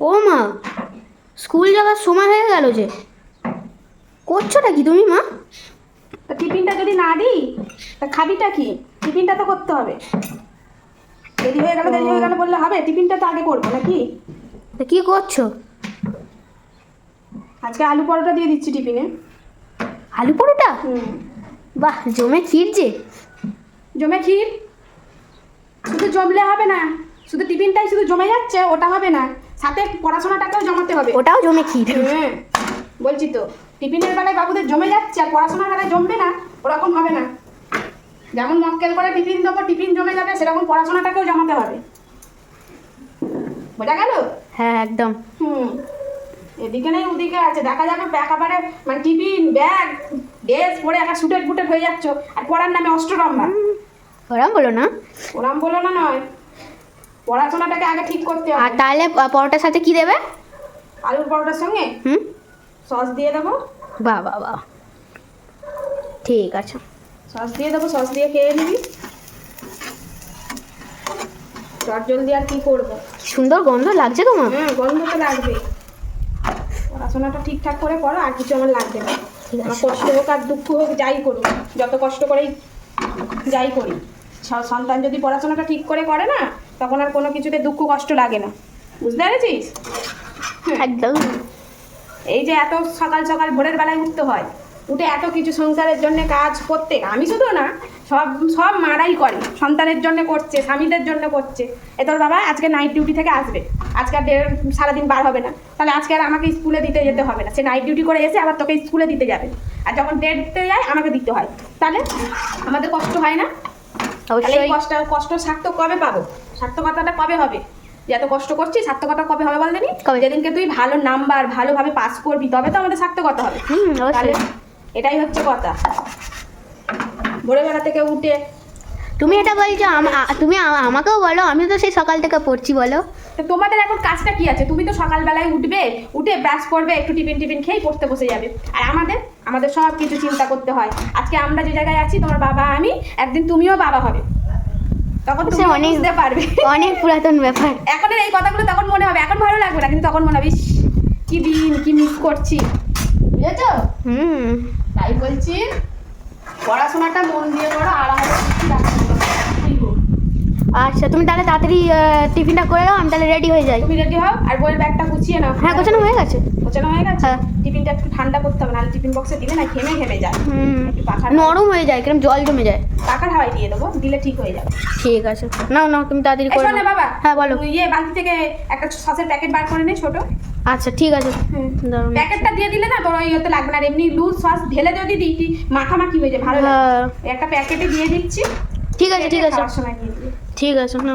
ও মা স্কুল যাওয়ার সময় হয়ে গেল যে। করছোটা কি তুমি মা? তা টিফিনটা যদি না দিই তা খাবিটা কি? টিফিনটা তো করতে হবে। দেরি হয়ে গেল দেরি হয়ে গেল বললে হবে টিফিনটা তো আগে করব নাকি? তা কি করছ? আজকে আলু পরোটা দিয়ে দিচ্ছি টিফিনে। আলু পরোটা? বাহ জমে ক্ষীর যে। জমে ক্ষীর? শুধু জমলে হবে না শুধু টিফিনটাই শুধু জমে যাচ্ছে ওটা হবে না। সাথে পড়াশোনাটাকেও জমাতে হবে। ওটাও জমে ক্ষীর হ্যাঁ বলছি তো টিফিনের বেলায় বাবুদের জমে যাচ্ছে আর পড়াশোনার বেলায় জমবে না ওরকম হবে না। যেমন মক্কেল করে টিফিন দেবো টিফিন জমে যাবে সেরকম পড়াশোনাটাকেও জমাতে হবে। বোঝা গেল? হ্যাঁ একদম। হুম এদিকে নেই ওদিকে আছে। দেখা যাবে একেবারে মানে টিফিন ব্যাগ ড্রেস পরে একটা সুটেড ফুটেড হয়ে যাচ্ছ আর পড়ার নামে অষ্টরম্বা ওরম বলো না। ওরাম বলো না নয়। পড়াশোনাটাকে আগে ঠিক করতে হবে। আর তাহলে পরোটার সাথে কি দেবে? আলুর পরোটার সঙ্গে? হুম? সস দিয়ে দেবো। বাহ বাহ বাহ। ঠিক আছে। সস দিয়ে দেবো সস দিয়ে খেয়ে নিবি। চট জলদি আর কি করব? সুন্দর গন্ধ লাগছে তো মা হ্যাঁ গন্ধ তো লাগবে। পড়াশোনাটা ঠিকঠাক করে করো আর কিছু আমার লাগবে না। আমার কষ্ট হোক আর দুঃখ হোক যাই করুক। যত কষ্ট করেই যাই করি। সন্তান যদি পড়াশোনাটা ঠিক করে করে না তখন আর কোনো কিছুতে দুঃখ কষ্ট লাগে না। বুঝতে পেরেছিস? একদম। এই যে এত সকাল সকাল ভোরের বেলায় উঠতে হয় উঠে এত কিছু সংসারের জন্য কাজ করতে আমি শুধু না সব সব মারাই করে। সন্তানের জন্য করছে স্বামীদের জন্য করছে। এ তোর বাবা আজকে নাইট ডিউটি থেকে আসবে। আজকে আর সারাদিন বার হবে না। তাহলে আজকে আর আমাকে স্কুলে দিতে যেতে হবে না। সে নাইট ডিউটি করে এসে আবার তোকে স্কুলে দিতে যাবে। আর যখন ডেট দিতে যায় আমাকে দিতে হয়। তাহলে আমাদের কষ্ট হয় না। অবশ্যই। কষ্ট কষ্ট সার্থক কবে পাবো? সার্থকতাটা কবে হবে? যে এত কষ্ট করছি সার্থকতা কবে হবে বল দেনি যেদিনকে তুই ভালো নাম্বার ভালোভাবে পাস করবি তবে তো আমাদের সার্থকতা হবে। হুম তাহলে এটাই হচ্ছে কথা। ভোরবেলা থেকে উঠে তুমি এটা বলছো তুমি আমাকেও বলো আমি তো সেই সকাল থেকে পড়ছি বলো। তোমাদের এখন কাজটা কি আছে? তুমি তো সকালবেলায় উঠবে উঠে ব্রাশ করবে একটু টিফিন টিফিন খেয়ে পড়তে বসে যাবে। আর আমাদের আমাদের সব কিছু চিন্তা করতে হয়। আজকে আমরা যে জায়গায় আছি তোমার বাবা আমি একদিন তুমিও বাবা হবে। তখন সে তুমি অনেক- বুঝতে পারবে। অনেক পুরাতন ব্যাপার। এখন এই কথাগুলো তখন মনে হবে। এখন ভালো লাগবে না কিন্তু তখন মনে হবে কি দিন কি মিস করছি। বুঝেছ? হুম। তাই বলছি পড়াশোনাটা মন দিয়ে করো আর আমাদের কিছু রাখতে হবে না। ঠিক হোক। আচ্ছা তুমি তাহলে তাড়াতাড়ি টিফিনটা করে দাও আমি তাহলে রেডি হয়ে যাই। তুমি রেডি হও আর বইয়ের ব্যাগটা গুছিয়ে নাও। হ্যাঁ গোছানো হয়ে গেছে। গোছানো হয়ে গেছে? হ্যাঁ। টিফিনটা একটু ঠান্ডা করতে হবে নাহলে টিফিন বক্সে দিলে না ঘেমে ঘেমে যায়। হুম। নরম হয়ে যায় কিরম জল জমে যায়। পাখার হাওয়ায় দিয়ে দেবো দিলে ঠিক হয়ে যাবে। ঠিক আছে। নাও নাও তুমি তাড়াতাড়ি করে শোন। বাবা হ্যাঁ বলো। ইয়ে বালতি থেকে একটা সসের প্যাকেট বার করে নে ছোট। আচ্ছা ঠিক আছে। প্যাকেটটা দিয়ে দিলে না তোর ওই হতে লাগবে না আর এমনি লুজ সস ঢেলে যদি দিই মাখামাখি হয়ে যায় ভালো লাগে। হ্যাঁ। একটা প্যাকেটে দিয়ে দিচ্ছি। ঠিক আছে ঠিক আছে। সময় দিয়ে দিবি। ঠিক আছে না।